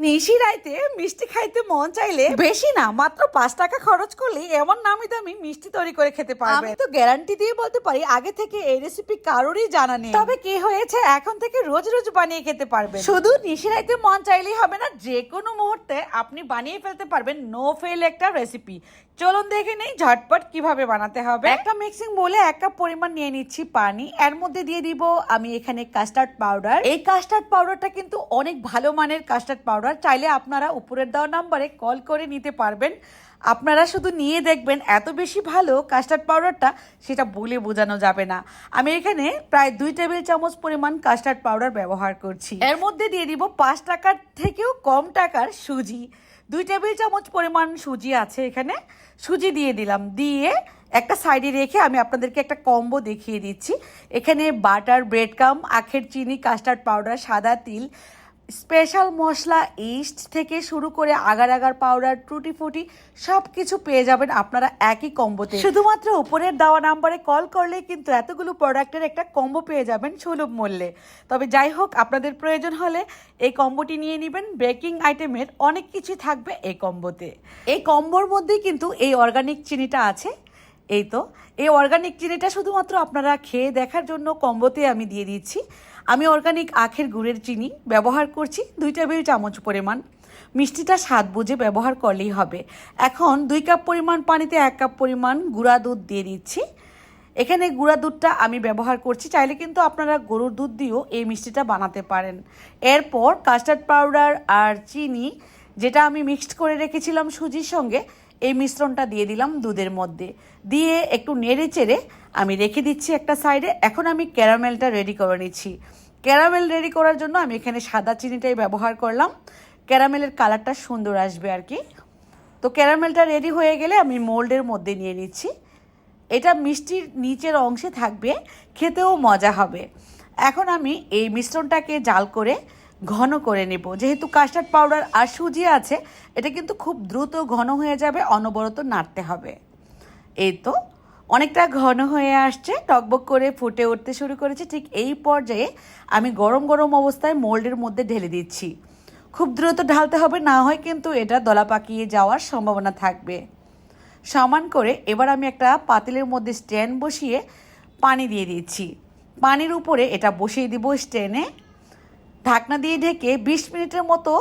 নিশি রাইতে মিষ্টি খাইতে মন চাইলে বেশি না মাত্র পাঁচ টাকা খরচ করলে এমন নামি দামি মিষ্টি তৈরি করে খেতে পারবে আমি তো গ্যারান্টি দিয়ে বলতে পারি আগে থেকে এই রেসিপি কারোরই জানা নেই। তবে কি হয়েছে এখন থেকে রোজ রোজ বানিয়ে খেতে পারবে শুধু নিশি রাইতে মন চাইলেই হবে না যে কোনো মুহূর্তে আপনি বানিয়ে ফেলতে পারবেন নো ফেল একটা রেসিপি চলুন দেখে নেই ঝটপট কীভাবে বানাতে হবে। একটা মিক্সিং বলে এক কাপ পরিমাণ নিয়ে নিচ্ছি পানি। এর মধ্যে দিয়ে দিব আমি এখানে কাস্টার্ড পাউডার এই কাস্টার্ড পাউডারটা কিন্তু অনেক ভালো মানের কাস্টার্ড পাউডার চাইলে আপনারা উপরের দেওয়া নাম্বারে কল করে নিতে পারবেন। আপনারা শুধু নিয়ে দেখবেন এত বেশি ভালো কাস্টার্ড পাউডারটা সেটা বলে বোঝানো যাবে না। আমি এখানে প্রায় দুই টেবিল চামচ পরিমাণ কাস্টার্ড পাউডার ব্যবহার করছি। এর মধ্যে দিয়ে দিব পাঁচ টাকার থেকেও কম টাকার সুজি। দুই টেবিল চামচ পরিমাণ সুজি আছে এখানে। সুজি দিয়ে দিলাম। দিয়ে একটা সাইডে রেখে আমি আপনাদেরকে একটা কম্বো দেখিয়ে দিচ্ছি। এখানে বাটার, ব্রেড কাম, আখের চিনি, কাস্টার্ড পাউডার, সাদা তিল স্পেশাল মশলা ইস্ট থেকে শুরু করে আগার আগার পাউডার টুটি ফুটি সব কিছু পেয়ে যাবেন আপনারা একই কম্বোতে। শুধুমাত্র উপরের দেওয়া নাম্বারে কল করলে কিন্তু এতগুলো প্রোডাক্টের একটা কম্বো পেয়ে যাবেন সুলভ মূল্যে। তবে যাই হোক, আপনাদের প্রয়োজন হলে এই কম্বোটি নিয়ে নেবেন। বেকিং আইটেমের অনেক কিছু থাকবে এই কম্বোতে। এই কম্বোর মধ্যেই কিন্তু এই অর্গানিক চিনিটা আছে। এই তো, এই অর্গানিক চিনিটা শুধুমাত্র আপনারা খেয়ে দেখার জন্য কম্বোতে আমি দিয়ে দিচ্ছি। আমি অর্গানিক আখের গুড়ের চিনি ব্যবহার করছি দুই টেবিল চামচ পরিমাণ। মিষ্টিটা স্বাদ বুঝে ব্যবহার করলেই হবে। এখন দুই কাপ পরিমাণ পানিতে এক কাপ পরিমাণ গুঁড়া দুধ দিয়ে দিচ্ছি। এখানে গুঁড়া দুধটা আমি ব্যবহার করছি, চাইলে কিন্তু আপনারা গরুর দুধ দিয়েও এই মিষ্টিটা বানাতে পারেন। এরপর কাস্টার্ড পাউডার আর চিনি যেটা আমি মিক্সড করে রেখেছিলাম সুজির সঙ্গে, এই মিশ্রণটা দিয়ে দিলাম দুধের মধ্যে। দিয়ে একটু নেড়ে চেড়ে আমি রেখে দিচ্ছি একটা সাইডে। এখন আমি ক্যারামেলটা রেডি করে নিচ্ছি। ক্যারামেল রেডি করার জন্য আমি এখানে সাদা চিনিটাই ব্যবহার করলাম। ক্যারামেলের কালারটা সুন্দর আসবে আর কি। তো ক্যারামেলটা রেডি হয়ে গেলে আমি মোল্ডের মধ্যে নিয়ে নিচ্ছি। এটা মিষ্টির নিচের অংশে থাকবে, খেতেও মজা হবে। এখন আমি এই মিশ্রণটাকে জাল করে ঘন করে নেব। যেহেতু কাস্টার্ড পাউডার আর সুজি আছে, এটা কিন্তু খুব দ্রুত ঘন হয়ে যাবে, অনবরত নাড়তে হবে। এই তো, অনেকটা ঘন হয়ে আসছে, টকবক করে ফুটে উঠতে শুরু করেছে। ঠিক এই পর্যায়ে আমি গরম গরম অবস্থায় মোল্ডের মধ্যে ঢেলে দিচ্ছি। খুব দ্রুত ঢালতে হবে, না হয় কিন্তু এটা দলা পাকিয়ে যাওয়ার সম্ভাবনা থাকবে। সমান করে এবার আমি একটা পাতিলের মধ্যে স্ট্যান্ড বসিয়ে পানি দিয়ে দিচ্ছি। পানির উপরে এটা বসিয়ে দিব স্ট্যান্ডে। ঢাকনা দিয়ে ঢেকে বিশ মিনিটের মতো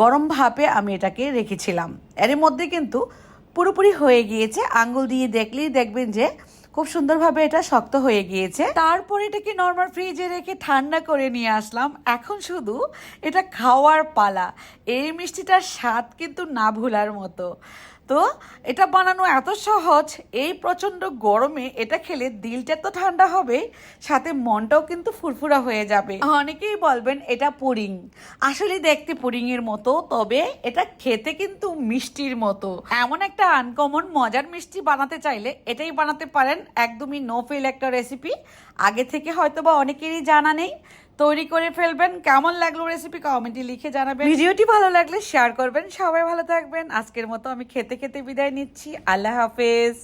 গরম ভাপে আমি এটাকে রেখেছিলাম। এর মধ্যে কিন্তু পুরোপুরি হয়ে গিয়েছে। আঙ্গুল দিয়ে দেখলেই দেখবেন যে খুব সুন্দরভাবে এটা শক্ত হয়ে গিয়েছে। তারপর এটাকে নর্মাল ফ্রিজে রেখে ঠান্ডা করে নিয়ে আসলাম। এখন শুধু এটা খাওয়ার পালা। এই মিষ্টিটার স্বাদ কিন্তু না ভুলার মতো। তো এটা বানানো এত সহজ, এই প্রচণ্ড গরমে এটা খেলে দিলটা তো ঠান্ডা হবে, সাথে মনটাও কিন্তু ফুরফুরা হয়ে যাবে। অনেকেই বলবেন এটা পুডিং আসলে দেখতে পুডিং এর মতো, তবে এটা খেতে কিন্তু মিষ্টির মতো। এমন একটা আনকমন মজার মিষ্টি বানাতে চাইলে এটাই বানাতে পারেন একদমই নো ফেল একটা রেসিপি আগে থেকে হয়তো বা অনেকেরই জানা নেই। তৈরি করে ফেলবেন, কেমন লাগল রেসিপি কমেন্টে লিখে জানাবেন। ভিডিওটি ভালো লাগলে শেয়ার করবেন, সবাই ভালো থাকবেন। আজকের মতো আমি খেতে খেতে বিদায় নিচ্ছি। আল্লাহ হাফেজ।